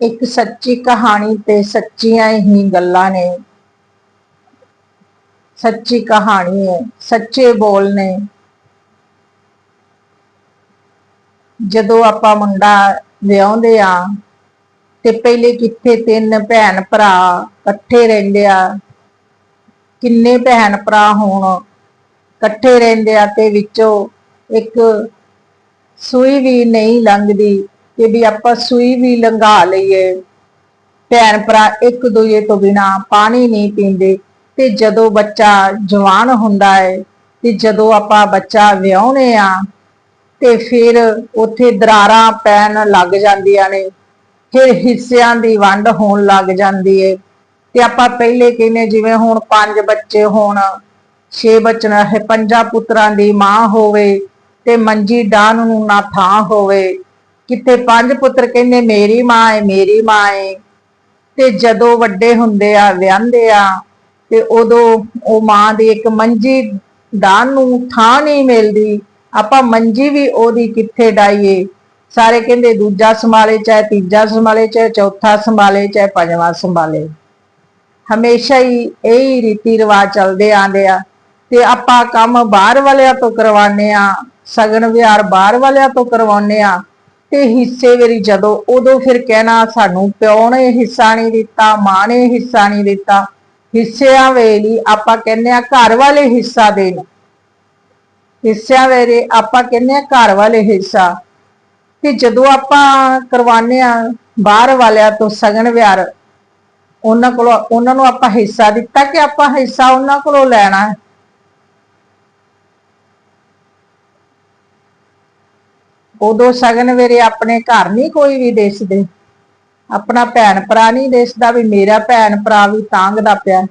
ਇੱਕ ਸੱਚੀ ਕਹਾਣੀ ਤੇ ਸੱਚੀਆਂ ਹੀ ਗੱਲਾਂ ਨੇ। ਸੱਚੀ ਕਹਾਣੀ ਹੈ, ਸੱਚੇ ਬੋਲ ਨੇ। ਜਦੋਂ ਆਪਾਂ ਮੁੰਡਾ ਵਿਆਹੁੰਦੇ ਆ ਤੇ ਪਹਿਲੇ ਕਿੱਥੇ ਤਿੰਨ ਭੈਣ ਭਰਾ ਇਕੱਠੇ ਰਹਿੰਦੇ ਆ, ਕਿੰਨੇ ਭੈਣ ਭਰਾ ਹੋਣ ਇਕੱਠੇ ਰਹਿੰਦੇ ਆ ਤੇ ਵਿੱਚੋਂ ਇੱਕ ਸੂਈ ਵੀ ਨਹੀਂ ਲੰਘਦੀ। ਕਿ ਵੀ ਆਪਾਂ ਸੂਈ ਵੀ ਲੰਘਾ ਲਈਏ, ਭੈਣ ਭਰਾ ਇੱਕ ਦੂਜੇ ਤੋਂ ਬਿਨਾ ਪਾਣੀ ਨਹੀਂ ਪੀਂਦੇ, ਤੇ ਜਦੋਂ ਬੱਚਾ ਜਵਾਨ ਹੁੰਦਾ ਹੈ, ਤੇ ਜਦੋਂ ਆਪਾਂ ਬੱਚਾ ਵਿਆਹੁਨੇ ਆ ਤੇ ਫਿਰ ਉੱਥੇ ਦਰਾਰਾਂ ਪੈਣ ਲੱਗ ਜਾਂਦੀਆਂ ਨੇ, ਫਿਰ ਹਿੱਸਿਆਂ ਦੀ ਵੰਡ ਹੋਣ ਲੱਗ ਜਾਂਦੀ ਏ। ਤੇ ਆਪਾਂ ਪਹਿਲੇ ਕਹਿੰਦੇ ਜਿਵੇਂ ਹੁਣ ਪੰਜ ਬੱਚੇ ਹੋਣ, ਛੇ ਬੱਚਣਾ ਹੈ ਪੰਜਾਂ ਪੁੱਤਰਾਂ ਦੀ ਮਾਂ ਹੋਵੇ, ਤੇ ਮੰਜੀ ਡਾਨ ਨੂੰ ਨਾ ਥਾਂ ਹੋਵੇ ਕਿਤੇ ਪੰਜ ਪੁੱਤਰ ਕਹਿੰਦੇ, ਮੇਰੀ ਮਾਂ ਏ, ਮੇਰੀ ਮਾਂ ਏ। ਤੇ ਜਦੋਂ ਵੱਡੇ ਹੁੰਦੇ ਆ, ਵਿਆਹਦੇ ਆ, ਤੇ ਉਦੋਂ ਉਹ ਮਾਂ ਦੀ ਇੱਕ ਮੰਜੀ ਦਾਨ ਨੂੰ ਥਾਂ ਨਹੀਂ ਮਿਲਦੀ। ਆਪਾਂ ਮੰਜੀ ਵੀ ਉਹਦੀ ਕਿੱਥੇ ਡਾਈਏ ਸਾਰੇ ਕਹਿੰਦੇ, ਦੂਜਾ ਸੰਭਾਲੇ ਚਾਹੇ ਤੀਜਾ ਸੰਭਾਲੇ, ਚਾਹੇ ਚੌਥਾ ਸੰਭਾਲੇ, ਚਾਹੇ ਪੰਜਵਾਂ ਸੰਭਾਲੇ। ਹਮੇਸ਼ਾ ਹੀ ਇਹੀ ਰੀਤੀ ਰਿਵਾਜ ਚੱਲਦੇ ਆਂਦੇ ਆ। ਤੇ ਆਪਾਂ ਕੰਮ ਬਾਹਰ ਵਾਲਿਆਂ ਤੋਂ ਕਰਵਾਉਂਦੇ ਆ, ਸਗਨ ਵਿਹਾਰ ਬਾਹਰ ਵਾਲਿਆਂ ਤੋਂ ਕਰਵਾਉਂਦੇ ਆ। ਤੇ ਹਿੱਸੇ ਵੇਰੀ ਜਦੋਂ ਉਦੋਂ ਫਿਰ ਕਹਿਣਾ ਸਾਨੂੰ ਪਿਓ ਨੇ ਹਿੱਸਾ ਨਹੀਂ ਦਿੱਤਾ, ਮਾਂ ਨੇ ਹਿੱਸਾ ਨਹੀਂ ਦਿੱਤਾ। ਹਿੱਸਿਆਂ ਵੇਲੀ ਆਪਾਂ ਕਹਿੰਦੇ ਆ ਘਰ ਵਾਲੇ ਹਿੱਸਾ ਦੇਣ। ਹਿੱਸਿਆਂ ਵੇਲੇ ਆਪਾਂ ਕਹਿੰਦੇ ਆ ਘਰ ਵਾਲੇ ਹਿੱਸਾ। ਤੇ ਜਦੋਂ ਆਪਾਂ ਕਰਵਾਉਂਦੇ ਆ ਬਾਹਰ ਵਾਲਿਆਂ ਤੋਂ ਸਗਨ ਵਿਹਾਰ ਉਹਨਾਂ ਕੋਲੋਂ, ਉਹਨਾਂ ਨੂੰ ਆਪਾਂ ਹਿੱਸਾ ਦਿੱਤਾ ਕਿ ਆਪਾਂ ਹਿੱਸਾ ਉਹਨਾਂ ਕੋਲੋਂ ਲੈਣਾ ਹੈ? ਉਦੋਂ ਸਗਨ ਵੇਰੇ ਆਪਣੇ ਘਰ ਨਹੀਂ ਕੋਈ ਵੀ ਦਿਸਦੇ। ਆਪਣਾ ਭੈਣ ਭਰਾ ਨਹੀਂ ਦਿਸਦਾ ਵੀ ਮੇਰਾ ਭੈਣ ਭਰਾ ਵੀ ਤਾਂਗਦਾ ਪਿਆ।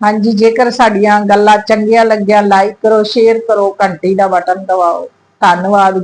ਹਾਂਜੀ, ਜੇਕਰ ਸਾਡੀਆਂ ਗੱਲਾਂ ਚੰਗੀਆਂ ਲੱਗੀਆਂ ਲਾਈਕ ਕਰੋ ਸ਼ੇਅਰ ਕਰੋ, ਘੰਟੀ ਦਾ ਬਟਨ ਦਬਾਓ। ਧੰਨਵਾਦ